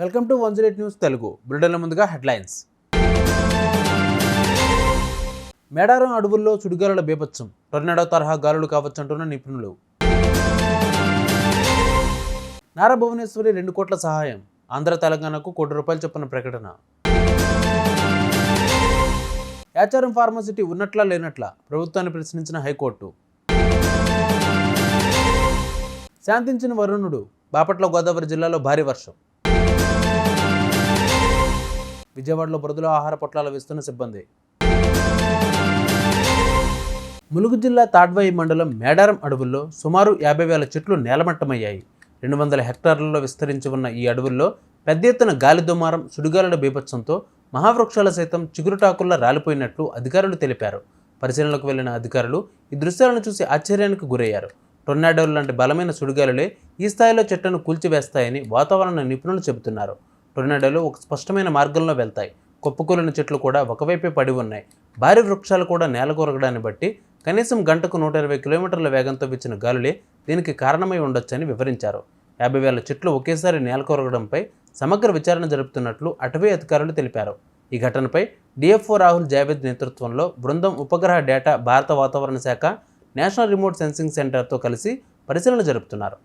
Welcome to one zero news Telugu. బులెటిన్ల ముందుగా headlines. Medaram అడవుల్లో చుడిగాలుల బీభత్సం. టొర్నాడో తరహా గాలులు కావచ్చంటున్న నిపుణులు. నారా భువనేశ్వరి రెండు కోట్ల సహాయం. ఆంధ్ర తెలంగాణకు కోటి రూపాయలు చొప్పున ప్రకటన. యాచారం ఫార్మసిటీ ఉన్నట్లా లేనట్లా ప్రభుత్వాన్ని ప్రశ్నించిన హైకోర్టు. శాంతించిన వరుణుడు బాపట్ల గోదావరి జిల్లాలో భారీ వర్షం. విజయవాడలో బురదలో ఆహార పొట్లాలు వేస్తున్న సిబ్బంది. ములుగు జిల్లా తాడ్వాయి మండలం మేడారం అడవుల్లో సుమారు యాభై వేల చెట్లు నేలమట్టమయ్యాయి. రెండు వందల హెక్టార్లలో విస్తరించి ఉన్న ఈ అడవుల్లో పెద్ద ఎత్తున గాలి దుమారం సుడిగాలుల బీభత్సంతో మహావృక్షాలు సైతం చిగురుటాకుల్లా రాలిపోయినట్లు అధికారులు తెలిపారు. పరిశీలనకు వెళ్ళిన అధికారులు ఈ దృశ్యాలను చూసి ఆశ్చర్యానికి గురయ్యారు. టొర్నాడోలు లాంటి బలమైన సుడిగాలులే ఈ స్థాయిలో చెట్లను కూల్చివేస్తాయని వాతావరణ నిపుణులు చెబుతున్నారు. టొర్నాడోలు ఒక స్పష్టమైన మార్గంలో వెళ్తాయి. కుప్పకూలిన చెట్లు కూడా ఒకవైపే పడి ఉన్నాయి. భారీ వృక్షాలు కూడా నేలకొరగడాన్ని బట్టి కనీసం గంటకు నూట ఇరవై కిలోమీటర్ల వేగంతో వీచిన గాలులే దీనికి కారణమై ఉండొచ్చని వివరించారు. యాభై వేల చెట్లు ఒకేసారి నేలకొరగడంపై సమగ్ర విచారణ జరుపుతున్నట్లు అటవీ అధికారులు తెలిపారు. ఈ ఘటనపై డిఎఫ్ఓ రాహుల్ జావేద్ నేతృత్వంలో బృందం ఉపగ్రహ డేటా భారత వాతావరణ శాఖ నేషనల్ రిమోట్ సెన్సింగ్ సెంటర్తో కలిసి పరిశీలన జరుపుతున్నారు.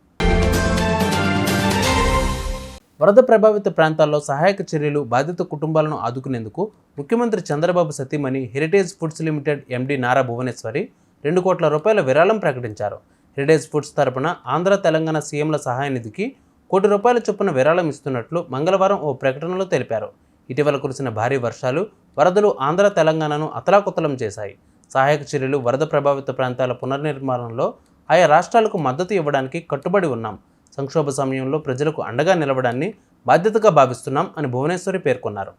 వరద ప్రభావిత ప్రాంతాల్లో సహాయక చర్యలు బాధిత కుటుంబాలను ఆదుకునేందుకు ముఖ్యమంత్రి చంద్రబాబు సతీమణి heritage foods limited MD Nara Bhuvaneswari రెండు కోట్ల రూపాయల విరాళం ప్రకటించారు. హెరిటేజ్ ఫుడ్స్ తరపున ఆంధ్ర తెలంగాణ సీఎంల సహాయ నిధికి కోటి రూపాయల చొప్పున విరాళం ఇస్తున్నట్లు మంగళవారం ఓ ప్రకటనలో తెలిపారు. ఇటీవల కురిసిన భారీ వర్షాలు వరదలు ఆంధ్ర తెలంగాణను అతలాకుతలం చేశాయి. సహాయక చర్యలు వరద ప్రభావిత ప్రాంతాల పునర్నిర్మాణంలో ఆయా రాష్ట్రాలకు మద్దతు ఇవ్వడానికి కట్టుబడి ఉన్నాం. సంక్షోభ సమయంలో ప్రజలకు అండగా నిలవడాన్ని బాధ్యతగా భావిస్తున్నాం అని భువనేశ్వరి పేర్కొన్నారు.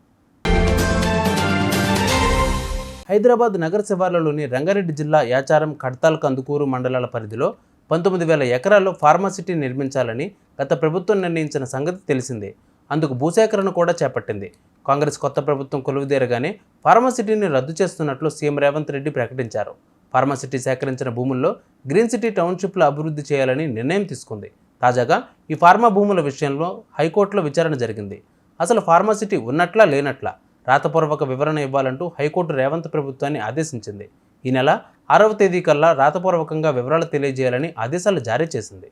హైదరాబాద్ నగర శివార్లలోని రంగారెడ్డి జిల్లా యాచారం కడ్తాల్ కందుకూరు మండలాల పరిధిలో పంతొమ్మిది వేల ఎకరాల్లో ఫార్మాసిటీ నిర్మించాలని గత ప్రభుత్వం నిర్ణయించిన సంగతి తెలిసిందే. అందుకు భూసేకరణ కూడా చేపట్టింది. కాంగ్రెస్ కొత్త ప్రభుత్వం కొలువుదేరగానే ఫార్మాసిటీని రద్దు చేస్తున్నట్లు సీఎం రేవంత్ రెడ్డి ప్రకటించారు. ఫార్మాసిటీ సేకరించిన భూముల్లో గ్రీన్ సిటీ టౌన్షిప్ల అభివృద్ధి చేయాలని నిర్ణయం తీసుకుంది. తాజాగా ఈ ఫార్మా భూముల విషయంలో హైకోర్టులో విచారణ జరిగింది. అసలు ఫార్మాసిటీ ఉన్నట్లా లేనట్లా రాతపూర్వక వివరణ ఇవ్వాలంటూ హైకోర్టు రేవంత్ ప్రభుత్వాన్ని ఆదేశించింది. ఈ నెల ఆరవ తేదీ కల్లా రాతపూర్వకంగా వివరాలు తెలియజేయాలని ఆదేశాలు జారీ చేసింది.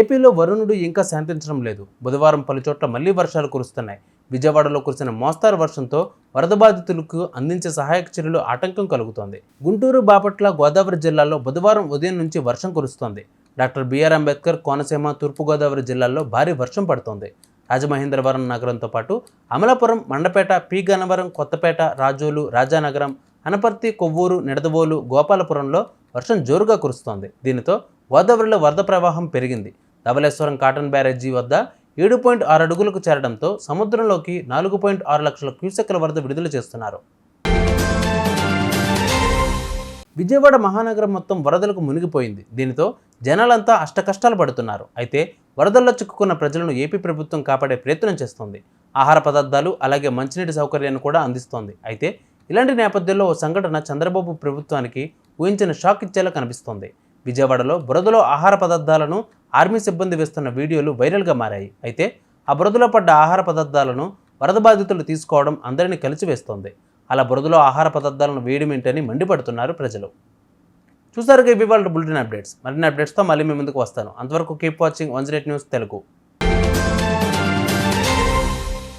ఏపీలో వరుణుడు ఇంకా శాంతించడం లేదు. బుధవారం పలుచోట్ల మళ్ళీ వర్షాలు కురుస్తున్నాయి. విజయవాడలో కురిసిన మోస్తారు వర్షంతో వరద బాధితులకు అందించే సహాయక చర్యలు ఆటంకం కలుగుతోంది. గుంటూరు బాపట్ల గోదావరి జిల్లాల్లో బుధవారం ఉదయం నుంచి వర్షం కురుస్తోంది. డాక్టర్ బిఆర్ అంబేద్కర్ కోనసీమ తూర్పుగోదావరి జిల్లాల్లో భారీ వర్షం పడుతోంది. రాజమహేంద్రవరం నగరంతో పాటు అమలాపురం మండపేట పి గన్నవరం కొత్తపేట రాజోలు రాజానగరం అనపర్తి కొవ్వూరు నిడదవోలు గోపాలపురంలో వర్షం జోరుగా కురుస్తోంది. దీనితో గోదావరిలో వరద ప్రవాహం పెరిగింది. ధవలేశ్వరం కాటన్ బ్యారేజీ వద్ద ఏడు పాయింట్ ఆరు అడుగులకు చేరడంతో సముద్రంలోకి నాలుగు పాయింట్ ఆరు లక్షల క్యూసెక్ల వరద విడుదల చేస్తున్నారు. విజయవాడ మహానగరం మొత్తం వరదలకు మునిగిపోయింది. దీనితో జనాలంతా అష్టకష్టాలు పడుతున్నారు. అయితే వరదల్లో చిక్కుకున్న ప్రజలను ఏపీ ప్రభుత్వం కాపాడే ప్రయత్నం చేస్తోంది. ఆహార పదార్థాలు అలాగే మంచినీటి సౌకర్యాన్ని కూడా అందిస్తోంది. అయితే ఇలాంటి నేపథ్యంలో ఓ సంఘటన చంద్రబాబు ప్రభుత్వానికి ఊహించిన షాక్ ఇచ్చేలా కనిపిస్తోంది. విజయవాడలో బురదలో ఆహార పదార్థాలను ఆర్మీ సిబ్బంది వేస్తున్న వీడియోలు వైరల్గా మారాయి. అయితే ఆ బురదలో పడ్డ ఆహార పదార్థాలను వరద బాధితులు తీసుకోవడం అందరినీ కలిసివేస్తోంది. అలా బురదలో ఆహార పదార్థాలను వేయడం ఏంటని మండిపడుతున్నారు ప్రజలు. చూసారుగా ఇవి వాళ్ళ బులెటిన్ అప్డేట్స్. మరిన్ని అప్డేట్స్తో మళ్ళీ మీ ముందుకు వస్తాను. అంతవరకు keep watching one news Telugu.